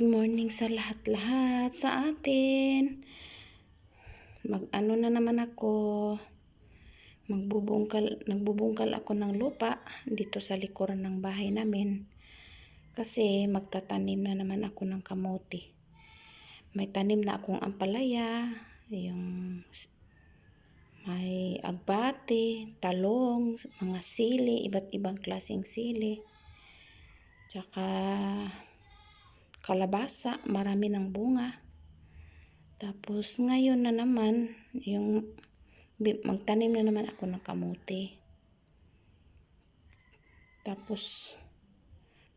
good morning sa lahat-lahat sa atin. Mag-ano na naman ako. Magbubungkal, nagbubungkal ako ng lupa dito sa likuran ng bahay namin. Kasi magtatanim na naman ako ng kamote. May tanim na akong ampalaya, yung may agbate, talong, mga sili, iba't ibang klaseng sili. Tsaka kalabasa, marami ng bunga. Tapos ngayon na naman, yung magtanim na naman ako ng kamote. Tapos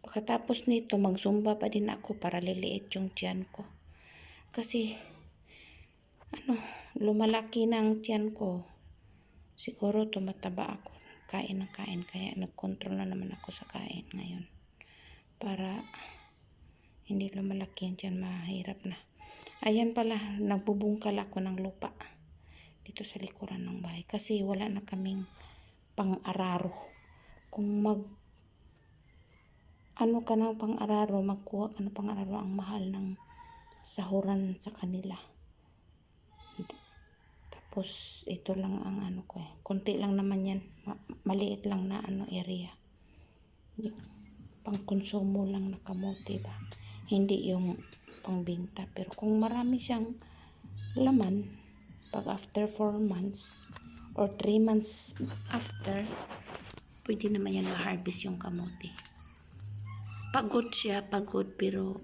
pagkatapos nito, magsumba pa din ako para liliit yung tiyan ko. Kasi ano, lumalaki na ang tiyan ko. Siguro tumataba ako. Kain ng kain. Kaya nag-control na naman ako sa kain ngayon. Para hindi lumalaki yan dyan, mahirap na. Ayan pala, nagbubungkal ako ng lupa dito sa likuran ng bahay. Kasi wala na kaming pang-araro. Kung mag ano ka ng pang-araro, magkuha ka ng pang-araro, ang mahal ng sahuran sa kanila. Tapos, ito lang ang ano ko eh. Kunti lang naman yan. Ma- maliit lang na ano area. Yung pang-konsumo lang na kamote ba. Hindi yung pangbinta. Pero kung marami siyang laman, pag after 4 months or 3 months after, pwede naman yan ma-harvest yung kamote. Pagod siya, pagod pero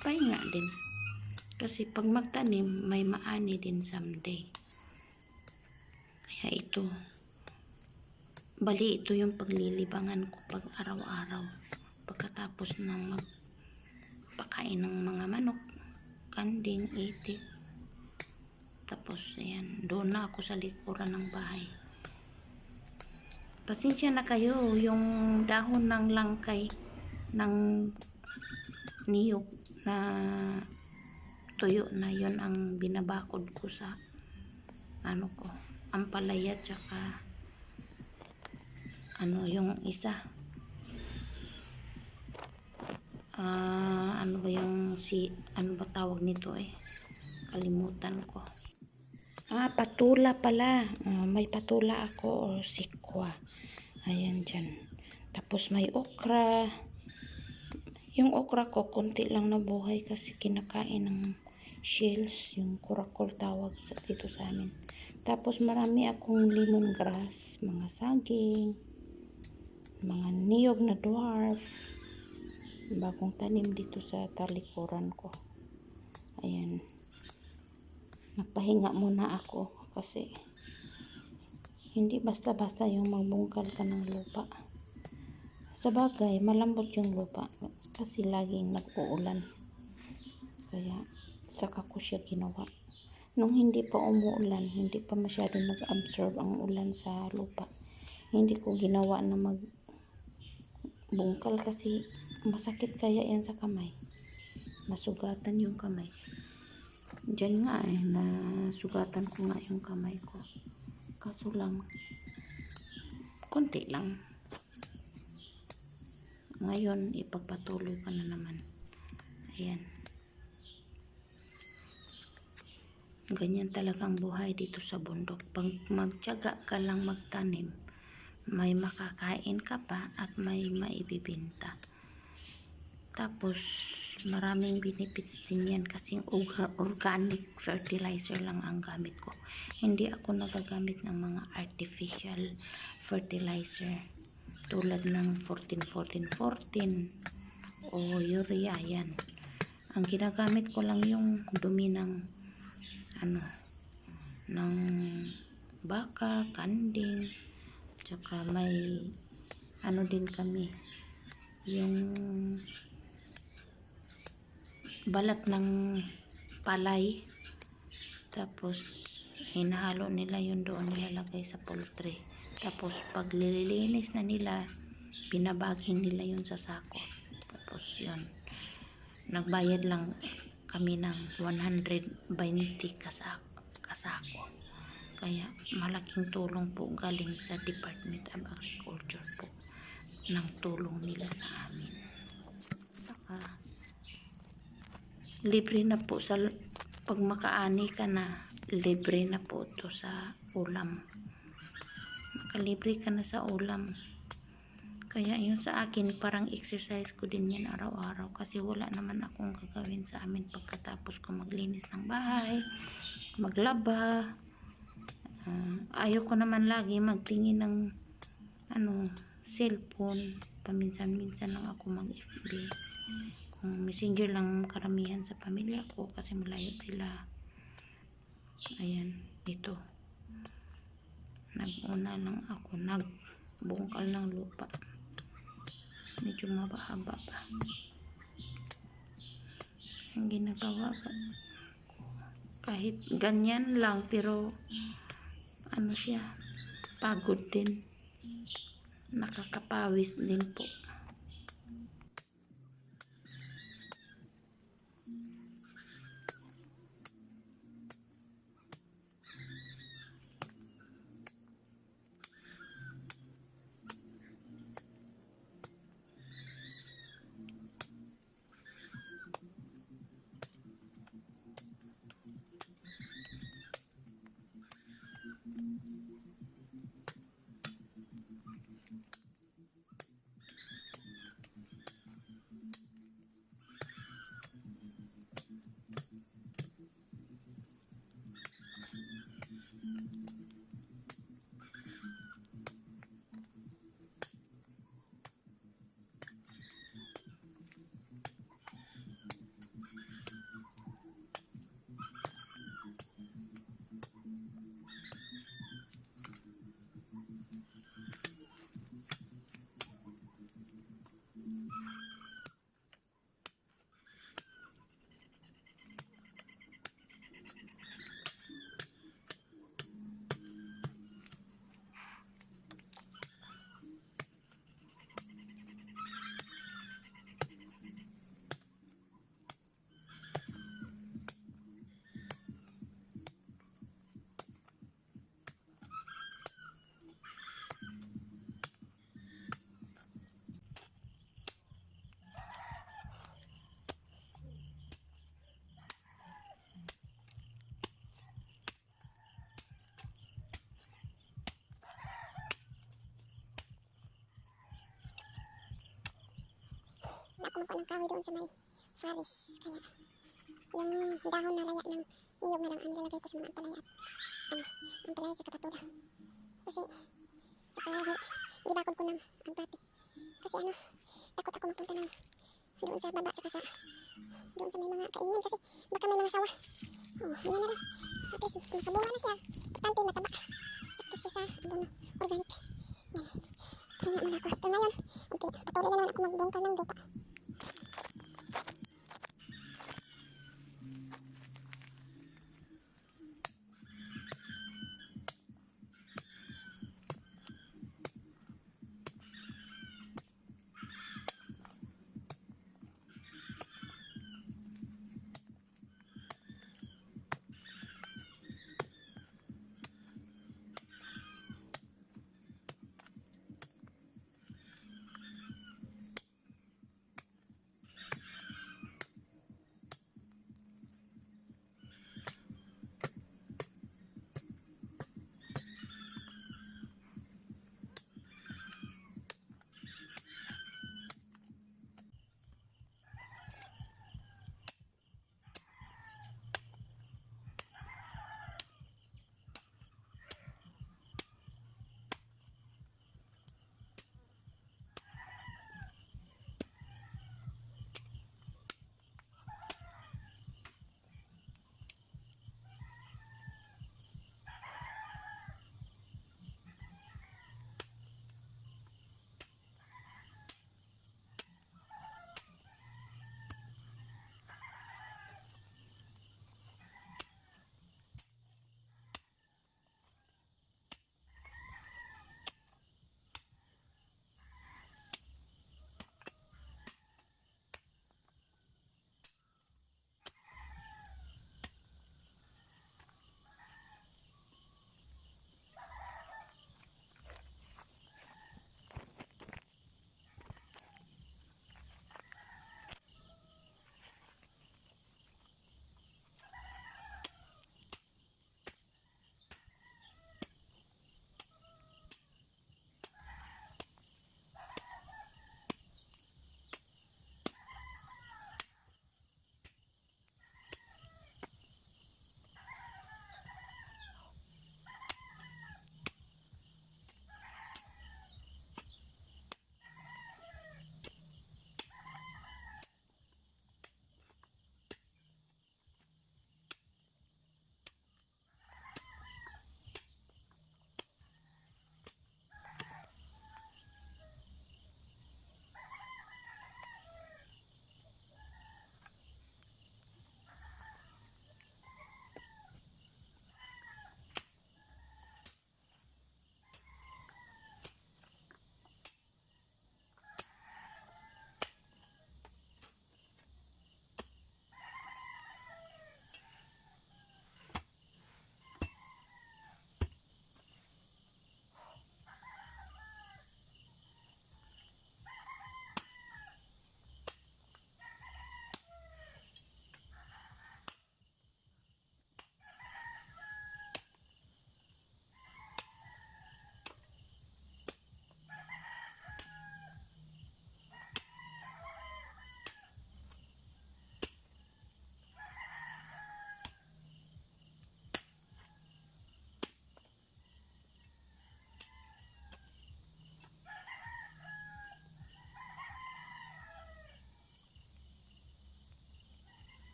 pahinga din. Kasi pag magtanim, may maani din someday. Kaya ito, bali ito yung paglilibangan ko pag araw-araw. Pagkatapos ng magpakain ng mga manok, kanding, itik. Tapos, ayan, doon na ako sa likuran ng bahay. Pasensya na kayo, yung dahon ng langkay ng niyog na tuyo na yon ang binabakod ko sa ano ko ampalaya tsaka ano yung isa ah ano ba yung si ano ba tawag nito eh? Kalimutan ko. Ah patula pala. Ah, may patula ako o sikwa. Ayan dyan. Tapos may okra. Yung okra ko konti lang nabuhay kasi kinakain ng shells. Yung kurakol tawag dito sa amin. Tapos marami akong lemongrass mga saging mga niyog na dwarf bagong tanim dito sa talikuran ko. Ayan. Nagpahinga muna ako kasi hindi basta-basta yung magbungkal ka ng lupa. Sa bagay malambot yung lupa kasi laging nag-uulan. Kaya saka ko siya ginawa. Nung hindi pa umuulan hindi pa masyado nag-absorb ang ulan sa lupa hindi ko ginawa na mag bungkal kasi masakit kaya yan sa kamay. Masugatan yung kamay. Dyan nga eh nasugatan ko nga yung kamay ko. Kaso lang konti lang. Ngayon ipagpatuloy ko na naman. Ayan. Ganyan talagang buhay dito sa bundok. Pag magtyaga ka lang magtanim may makakain ka pa at may maibibinta tapos maraming benefits din yan kasi orga- organic fertilizer lang ang gamit ko. Hindi ako nagagamit ng mga artificial fertilizer tulad ng 14 14 14 o urea yan. Ang ginagamit ko lang yung dumi ng ano ng baka, kanding tsaka may ano din kami yung balat ng palay. Tapos hinahalo nila yun doon nilalagay sa poultry. Tapos pag lilinis na nila binabagin nila yun sa sako. Tapos yun nagbayad lang kami ng 120 kasak kasako. Kaya malaking tulong po galing sa Department of Agriculture po ng tulong nila sa amin. Saka libre na po sa pag makaani ka na libre na po to sa ulam. Makalibre ka na sa ulam. Kaya yun sa akin parang exercise ko din yan araw-araw kasi wala naman akong gagawin sa amin pagkatapos ko maglinis ng bahay maglaba. Ah, ayaw naman lagi magtingin ng ano cellphone. Paminsan-minsan lang ako mag FB messenger lang karamihan sa pamilya ko kasi malayo sila. Ayan ito naguna lang ako. Nagbungkal ng lupa. Medyo mabahaba pa. Ang ginagawa kahit ganyan lang pero ano siya pagod din. Nakakapawis din po nakumpa ng kahoy doon sa may forest. Kaya yung dahon na laya ng niyog na lang ang nilalagay ko sa mga ampalaya at ano, ampalaya sa kapatula. Kasi sa palagi, gibakod ko ng agbati. Kasi ano, takot ako magpunta ng doon sa baba saka sa doon sa may mga kaingin kasi baka may mga sawa. Oh, yan na lang. At least nakabunga na siya. Importante mataba. Sakto siya sa abono organic. Yan. Hinga muna ako. Ito ngayon, okay, patuloy na naman ako magbongkal ng lupa.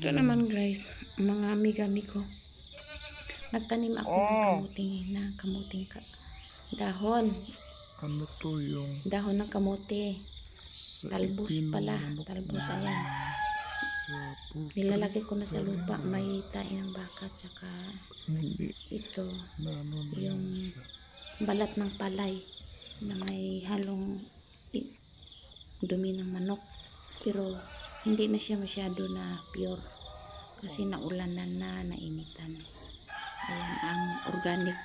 Ito naman guys, mga amiga ko. Nagtanim ako ng kamuting na kamuting ka. Dahon. Ano to yung Dahon ng kamote. sa Talbos pala. Talbos ayan. Nilalagay ko na sa lupa. May tain ng baka. Tsaka Hindi ito. ano Yung balat ng palay. Na may halong dumi ng manok. Pero hindi na siya masyado na pure. Kasi naulanan na, nainitan. Ayan ang organic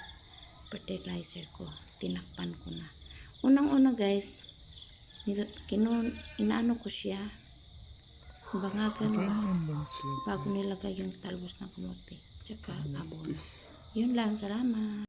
fertilizer ko. Tinakpan ko na. Unang-una guys, nil- kinu, inaano ko siya. Bangagan Ano siya? bago nilagay yung talbos ng kamote. Tsaka abon. Yun lang, salamat.